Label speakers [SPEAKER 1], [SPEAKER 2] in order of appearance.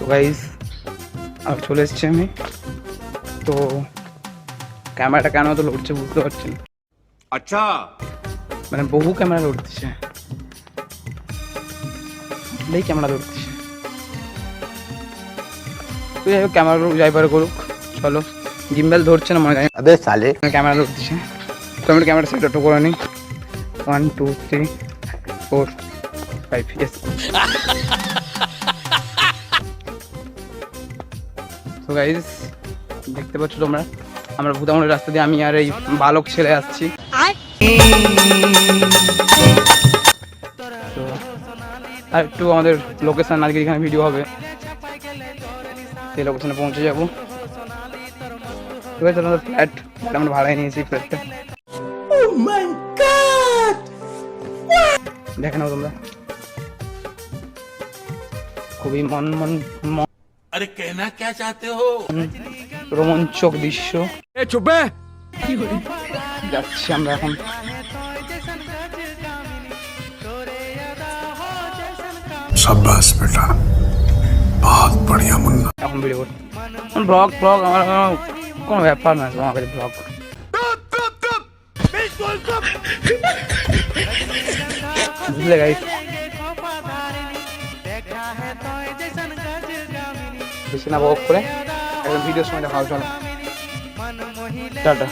[SPEAKER 1] তো গাইজ আর চলে এসছি আমি। তো ক্যামেরাটা কেন তো লড়ছে বুঝতে পারছি
[SPEAKER 2] আচ্ছা।
[SPEAKER 1] মানে বহু ক্যামেরা লড়তেছে। এই ক্যামেরা লড়তেছে। তুই যাই হোক ক্যামেরা যাই যাইবার করুক চলো। জিম্বেল ধরছে না মনে হয়
[SPEAKER 3] আবে সালে।
[SPEAKER 1] ক্যামেরা লড়তেছে। তো আমি ক্যামেরা সেট করে নিই one two three four five yes তো গাইজ দেখতে পাচ্ছ তোমরা? আমরা ভূতামলের রাস্তা দিয়ে আমি আর এই বালক ছেলে আসছি। তো আর একটু আমাদের লোকেশন আজকে এখানে ভিডিও হবে। সেই লোকেশানে পৌঁছে যাব। ঠিক আছে আমাদের ফ্ল্যাট আমরা ভাড়ায় নিয়েছি ফ্ল্যাটটা দেখে নাও তোমরা। খুবই মন মন মন।
[SPEAKER 2] अरे कहना क्या चाहते हो
[SPEAKER 1] রোমাঞ্চক দৃশ্য
[SPEAKER 2] ए चुप है
[SPEAKER 1] যাচ্ছি আমরা এখন
[SPEAKER 4] शाबाश बेटा बहुत बढ़िया मुन्ना
[SPEAKER 1] এখন ভিডিও করি ব্লগ ব্লগ আমার আমার কোনো ব্যাপার না আমার কাছে ব্লগ বুঝলে গাই বেশি না বক করে। একদম ভিডিওর সময় দেখা হবে চলো টাটা।